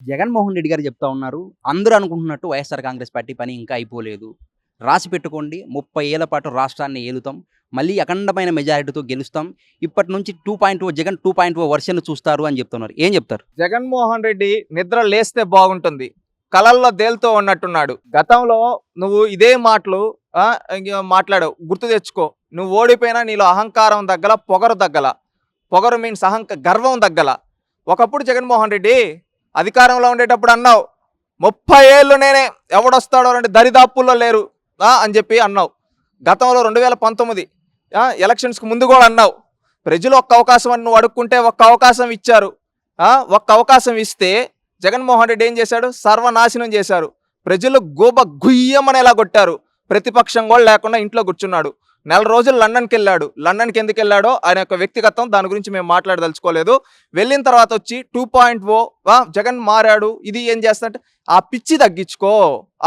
జగన్మోహన్ రెడ్డి గారు చెప్తా ఉన్నారు అందరూ అనుకుంటున్నట్టు వైఎస్ఆర్ కాంగ్రెస్ పార్టీ పని ఇంకా అయిపోలేదు. రాసి పెట్టుకోండి ముప్పై ఏళ్ళ పాటు రాష్ట్రాన్ని ఏలుతాం మళ్ళీ అఖండమైన మెజారిటీతో గెలుస్తాం. ఇప్పటి నుంచి two point O Jagan two point O version చూస్తారు అని చెప్తున్నారు. ఏం చెప్తారు? జగన్మోహన్ రెడ్డి నిద్ర లేస్తే బాగుంటుంది కలల్లో దేల్తో ఉన్నట్టున్నాడు. గతంలో నువ్వు ఇదే మాటలు మాట్లాడవు గుర్తు తెచ్చుకో. నువ్వు ఓడిపోయినా నీలో అహంకారం దగ్గల పొగరు దగ్గల పొగరు మీన్స్ అహంక గర్వం దగ్గల ఒకప్పుడు జగన్మోహన్ రెడ్డి అధికారంలో ఉండేటప్పుడు అన్నావు ముప్పై ఏళ్ళు నేనే ఎవడొస్తాడో అంటే దరిదాపుల్లో లేరు అని చెప్పి అన్నావు. గతంలో రెండు వేల పంతొమ్మిది ఎలక్షన్స్కి ముందు కూడా అన్నావు ప్రజలు ఒక్క అవకాశం అని నువ్వు అడుక్కుంటే ఒక్క అవకాశం ఇచ్చారు. ఒక్క అవకాశం ఇస్తే జగన్మోహన్ రెడ్డి ఏం చేశాడు? సర్వనాశనం చేశారు. ప్రజలు గోబ గుయ్యమనేలా కొట్టారు. ప్రతిపక్షం కూడా లేకుండా ఇంట్లో కూర్చున్నాడు. నెల రోజులు లండన్కి వెళ్ళాడు. లండన్కి ఎందుకు వెళ్ళాడో ఆయన యొక్క వ్యక్తిగతం దాని గురించి మేము మాట్లాడదలుచుకోలేదు. వెళ్ళిన తర్వాత వచ్చి టూ పాయింట్ ఓ జగన్ మారాడు. ఇది ఏం చేస్తాడంటే ఆ పిచ్చి తగ్గించుకో.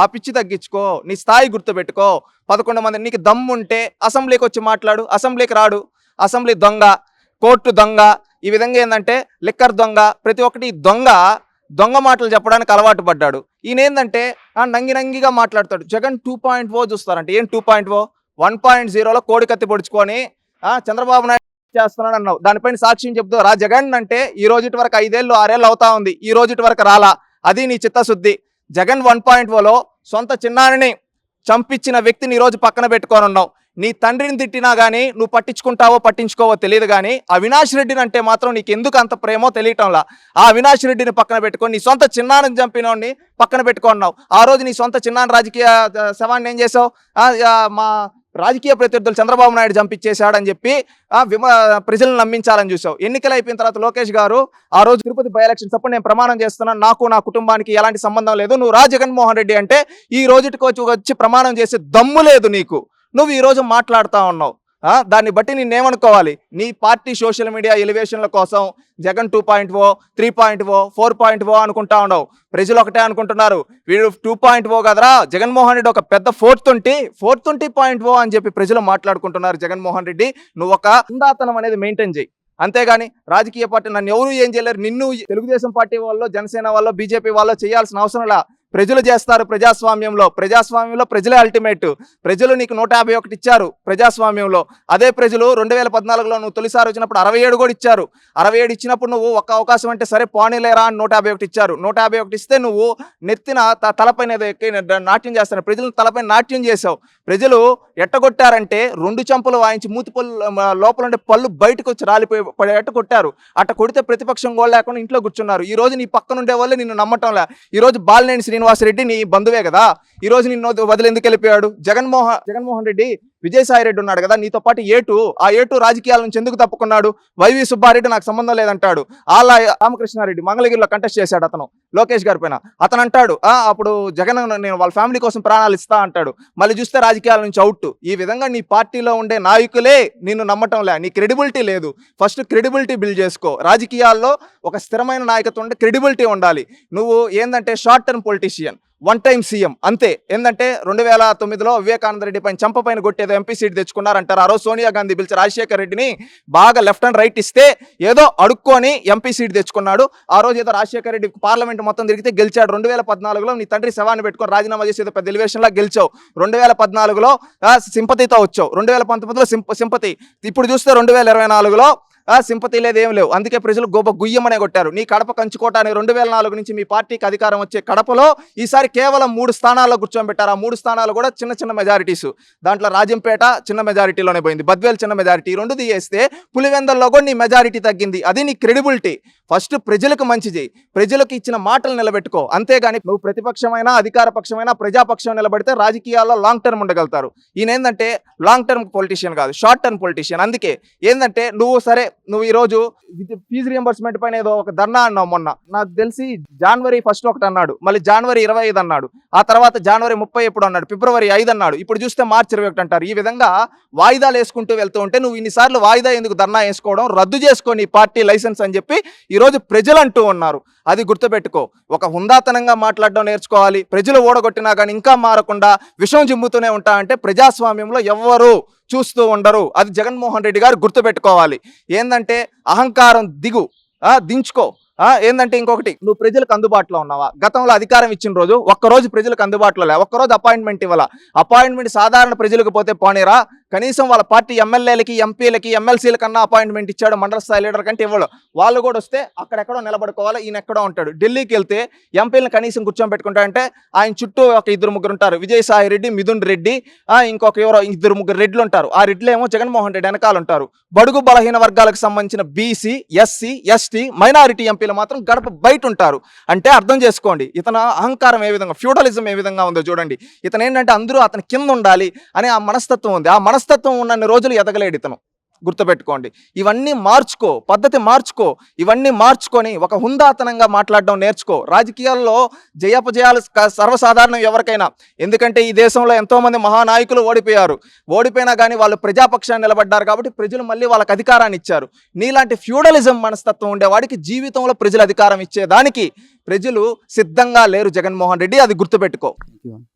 ఆ పిచ్చి తగ్గించుకో. నీ స్థాయి గుర్తుపెట్టుకో. పదకొండు మంది నీకు దమ్ముంటే అసెంబ్లీకి వచ్చి మాట్లాడు. అసెంబ్లీకి రాడు. అసెంబ్లీ దొంగ కోర్టు దొంగ. ఈ విధంగా ఏంటంటే లిక్కర్ దొంగ. ప్రతి ఒక్కటి దొంగ దొంగ మాటలు చెప్పడానికి అలవాటు పడ్డాడు. ఈయన ఏంటంటే నంగి నంగిగా మాట్లాడతాడు. Jagan two point O oh చూస్తారంటే. ఏం two point O one point జీరోలో కోడి కత్తి పొడుచుకొని చంద్రబాబు నాయుడు చేస్తున్నాడు అన్నావు. దానిపైన సాక్ష్యం చెప్తూ రా జగన్ అంటే ఈ రోజుటి వరకు ఐదేళ్ళు ఆరేళ్ళు అవుతా ఉంది. ఈ రోజుటి వరకు రాలా. అది నీ చిత్తశుద్ధి. జగన్ వన్ పాయింట్ ఓలో సొంత చిన్నారిని చంపించిన వ్యక్తిని ఈరోజు పక్కన పెట్టుకొని ఉన్నావు. నీ తండ్రిని తిట్టినా కానీ నువ్వు పట్టించుకుంటావో పట్టించుకోవో తెలియదు కానీ అవినాష్ రెడ్డిని అంటే మాత్రం నీకు ఎందుకు అంత ప్రేమో తెలియటంలా. ఆ అవినాష్ రెడ్డిని పక్కన పెట్టుకొని నీ సొంత చిన్నాన్ని చంపినోడిని పక్కన పెట్టుకున్నావు ఆ రోజు నీ సొంత చిన్నాన్ని రాజకీయ శవాన్ని ఏం చేసావు? మా రాజకీయ ప్రత్యర్థులు చంద్రబాబు నాయుడు చంపించేశాడని చెప్పి విమ ప్రజలను నమ్మించాలని చూసావు ఎన్నికలు అయిపోయిన తర్వాత లోకేష్ గారు ఆ రోజు తిరుపతి బై ఎలక్షన్స్ అప్పుడు నేను ప్రమాణం చేస్తున్నాను నాకు నా కుటుంబానికి ఎలాంటి సంబంధం లేదు నువ్వు రా జగన్మోహన్ రెడ్డి అంటే ఈ రోజుకి వచ్చి వచ్చి ప్రమాణం చేసే దమ్ము లేదు నీకు. నువ్వు ఈ రోజు మాట్లాడుతూ ఉన్నావు. దాన్ని బట్టి నేనేమనుకోవాలి నీ పార్టీ సోషల్ మీడియా ఎలివేషన్ల కోసం Jagan two point O three point O four point O అనుకుంటా ఉండవు. ప్రజలు ఒకటే అనుకుంటున్నారు. వీడు టూ పాయింట్ ఓ కదరా. జగన్మోహన్ రెడ్డి ఒక పెద్ద four twenty four twenty point O అని చెప్పి ప్రజలు మాట్లాడుకుంటున్నారు జగన్మోహన్ రెడ్డి. నువ్వు ఒక ఉందాతనం అనేది మెయింటైన్ చేయి. అంతేగాని రాజకీయ పార్టీ నన్ను ఎవరు ఏం చేయలేరు. నిన్ను తెలుగుదేశం పార్టీ వాళ్ళు జనసేన వాళ్ళు బీజేపీ వాళ్ళు చేయాల్సిన అవసరం లా. ప్రజలు చేస్తారు ప్రజాస్వామ్యంలో. ప్రజాస్వామ్యంలో ప్రజలే అల్టిమేట్ ప్రజలు నీకు నూట యాభై ఒకటి ఇచ్చారు ప్రజాస్వామ్యంలో. అదే ప్రజలు రెండు వేల పద్నాలుగులో నువ్వు తొలిసారి వచ్చినప్పుడు అరవై ఏడు కూడా ఇచ్చారు. అరవై ఏడు ఇచ్చినప్పుడు నువ్వు ఒక్క అవకాశం అంటే సరే పోనీలేరా అని నూట యాభై ఒకటి ఇచ్చారు. నూట యాభై ఒకటి ఇస్తే నువ్వు నెత్తిన త- తలపైన ఏదో ఎక్కి నాట్యం చేస్తాను. ప్రజలు తలపైన నాట్యం చేసావు ప్రజలు ఎట్టగొట్టారంటే రెండు చెంపలు వాయించి మూతి పళ్ళు లోపల ఉండే పళ్ళు బయటకు వచ్చి రాలిపోయి పడి- ఎట్ట కొట్టారు. అట్ట కొడితే ప్రతిపక్షం కూడా లేకుండా ఇంట్లో కూర్చున్నారు. ఈ రోజు నీ పక్కన ఉండే వాళ్ళు నిన్ను నమ్మటంలే. ఈ రోజు బాలినేని శ్రీనివాసరెడ్డి నీ బంధువే కదా? ఈ రోజు నిన్ను వదిలి- ఎందుకు వెళ్ళిపోయాడు. జగన్మోహన్ జగన్మోహన్ రెడ్డి విజయసాయిరెడ్డి ఉన్నాడు కదా నీతో పాటు ఏటు ఆ ఏటు రాజకీయాల నుంచి ఎందుకు తప్పుకున్నాడు? వైవి సుబ్బారెడ్డి నాకు సంబంధం లేదంటాడు. ఆలా రామకృష్ణారెడ్డి మంగళగిరిలో కంటెస్ట్ చేశాడు అతను లోకేష్ గారి పైన. అతను అంటాడు "ఆ, అప్పుడు జగన్ నేను వాళ్ళ ఫ్యామిలీ కోసం ప్రాణాలు ఇస్తా అంటాడు. మళ్ళీ చూస్తే రాజకీయాల నుంచి అవుట్. ఈ విధంగా నీ పార్టీలో ఉండే నాయకులే నిన్ను నమ్మటం లే నీ క్రెడిబిలిటీ లేదు. ఫస్ట్ క్రెడిబిలిటీ బిల్డ్ చేసుకో. రాజకీయాల్లో ఒక స్థిరమైన నాయకత్వం ఉంటే క్రెడిబిలిటీ ఉండాలి. నువ్వు ఏంటంటే short term politician. One time CM. అంతే. ఏంటంటే రెండు వేల తొమ్మిదిలో వివేకానంద రెడ్డి పైన చంప పైన కొట్టేదో ఎంపీ సీట్ తెచ్చుకున్నారంటారు. ఆ రోజు సోనియా గాంధీ పిలిచి రాజశేఖర రెడ్డిని బాగా లెఫ్ట్ అండ్ రైట్ ఇస్తే ఏదో అడుక్కొని ఎంపీ సీట్ తెచ్చుకున్నాడు. ఆ రోజు ఏదో రాజశేఖర రెడ్డి పార్లమెంట్ మొత్తం తిరిగితే గెలిచాడు. రెండు వేల పద్నాలుగులో నీ తండ్రి శవాన్ని పెట్టుకొని రాజీనామా చేసి ఏదో పెద్ద ఎలివేషన్లా గెలిచావు. రెండు వేల పద్నాలుగులో సింపతితో వచ్చావు. రెండు వేల పంతొమ్మిదిలో సింప సింపతి. ఇప్పుడు చూస్తే రెండు వేల ఇరవై నాలుగులో సింపతి లేదు ఏం లేవు. అందుకే ప్రజలు గొప్ప గుయ్యమనే కొట్టారు. నీ కడప కంచుకోటానికి రెండు వేల నాలుగు నుంచి మీ పార్టీకి అధికారం వచ్చే కడపలో ఈసారి కేవలం మూడు స్థానాల్లో కూర్చోబెట్టారు. ఆ మూడు స్థానాలు కూడా చిన్న చిన్న మెజారిటీస్ దాంట్లో రాజంపేట చిన్న మెజారిటీలోనే పోయింది. బద్వేల్ చిన్న మెజారిటీ రెండు తీయేస్తే పులివెందల్లో కూడా నీ మెజారిటీ తగ్గింది. అది నీ క్రెడిబిలిటీ ఫస్ట్ ప్రజలకు మంచి చేయి. ప్రజలకు ఇచ్చిన మాటలు నిలబెట్టుకో. అంతేగాని నువ్వు ప్రతిపక్షమైన అధికార పక్షమైనా ప్రజాపక్షం నిలబడితే రాజకీయాల్లో లాంగ్ టర్మ్ ఉండగలుగుతారు. ఈయన ఏంటంటే లాంగ్ టర్మ్ పొలిటీషియన్ కాదు షార్ట్ టర్మ్ పొలిటీషియన్ అందుకే ఏంటంటే నువ్వు సరే నువ్వు ఈ రోజు ఫీజు రియంబర్స్మెంట్ పైన ఏదో ఒక ధర్నా అన్నావు మొన్న. నాకు తెలిసి జనవరి ఫస్ట్ ఒకటి అన్నాడు. మళ్ళీ జనవరి ఇరవై ఐదు అన్నాడు. ఆ తర్వాత జనవరి ముప్పై ఎప్పుడు అన్నాడు. ఫిబ్రవరి ఐదు అన్నాడు. ఇప్పుడు చూస్తే మార్చి ఇరవై ఒకటి అంటారు. ఈ విధంగా వాయిదాలు వేసుకుంటూ వెళ్తూ ఉంటే నువ్వు ఇన్నిసార్లు వాయిదా ఎందుకు ధర్నా వేసుకోవడం రద్దు చేసుకొని పార్టీ లైసెన్స్ అని చెప్పి ఈరోజు ప్రజలు అంటూ ఉన్నారు. అది గుర్తుపెట్టుకో. ఒక హుందాతనంగా మాట్లాడడం నేర్చుకోవాలి. ప్రజలు ఓడగొట్టినా కానీ ఇంకా మారకుండా విషం జిమ్ముతూనే ఉంటా అంటే ప్రజాస్వామ్యంలో ఎవ్వరు చూస్తూ ఉండరు. అది జగన్మోహన్ రెడ్డి గారు గుర్తుపెట్టుకోవాలి. ఏంటంటే అహంకారం దిగు దించుకో. ఆ, ఏందంటే ఇంకొకటి నువ్వు ప్రజలకు అందుబాటులో ఉన్నావా? గతంలో అధికారం ఇచ్చిన రోజు ఒక్కరోజు ప్రజలకు అందుబాటులో లే ఒక్క రోజు అపాయింట్మెంట్ ఇవ్వాల? అపాయింట్మెంట్ సాధారణ ప్రజలకు పోతే పోనీరా? కనీసం వాళ్ళ పార్టీ ఎమ్మెల్యేలకి ఎంపీలకి ఎమ్మెల్సీల కన్నా అపాయింట్మెంట్ ఇచ్చాడు మండల స్థాయి లీడర్ కంటే ఇవ్వడు. వాళ్ళు కూడా వస్తే అక్కడెక్కడో నిలబడుకోవాలి ఈయన ఎక్కడో ఉంటాడు. ఢిల్లీకి వెళ్తే ఎంపీలను కనీసం కూర్చోబెట్టుకుంటాడంటే ఆయన చుట్టూ ఒక ఇద్దరు ముగ్గురు ఉంటారు. విజయసాయి రెడ్డి మిథున్ రెడ్డి ఇంకొక ఎవరో ఇద్దరు ముగ్గురు రెడ్లు ఉంటారు. ఆ రెడ్లు ఏమో జగన్మోహన్ రెడ్డి వెనకాల ఉంటారు. బడుగు బలహీన వర్గాలకు సంబంధించిన బీసీ ఎస్సీ ఎస్టీ మైనారిటీ ఎంపీలు మాత్రం గడప బయట ఉంటారు. అంటే అర్థం చేసుకోండి ఇతను అహంకారం ఏ విధంగా ఫ్యూడలిజం ఏ విధంగా ఉందో చూడండి. ఇతను ఏంటంటే అందరూ అతని కింద ఉండాలి అనే ఆ మనస్తత్వం ఉంది. ఆ మనస్తత్వం ఉన్నన్ని రోజులు ఎదగలేడు ఇతను. గుర్తుపెట్టుకోండి. ఇవన్నీ మార్చుకో పద్ధతి మార్చుకో ఇవన్నీ మార్చుకొని ఒక హుందాతనంగా మాట్లాడడం నేర్చుకో. రాజకీయాల్లో జయాపజయాలు సర్వసాధారణం ఎవరికైనా. ఎందుకంటే ఈ దేశంలో ఎంతోమంది మహానాయకులు ఓడిపోయారు. ఓడిపోయినా కానీ వాళ్ళు ప్రజాపక్షాన్ని నిలబడ్డారు కాబట్టి ప్రజలు మళ్ళీ వాళ్ళకి అధికారాన్ని ఇచ్చారు. నీలాంటి ఫ్యూడలిజం మనస్తత్వం ఉండేవాడికి జీవితంలో ప్రజలు అధికారం ఇచ్చేదానికి ప్రజలు సిద్ధంగా లేరు జగన్మోహన్ రెడ్డి. అది గుర్తుపెట్టుకో.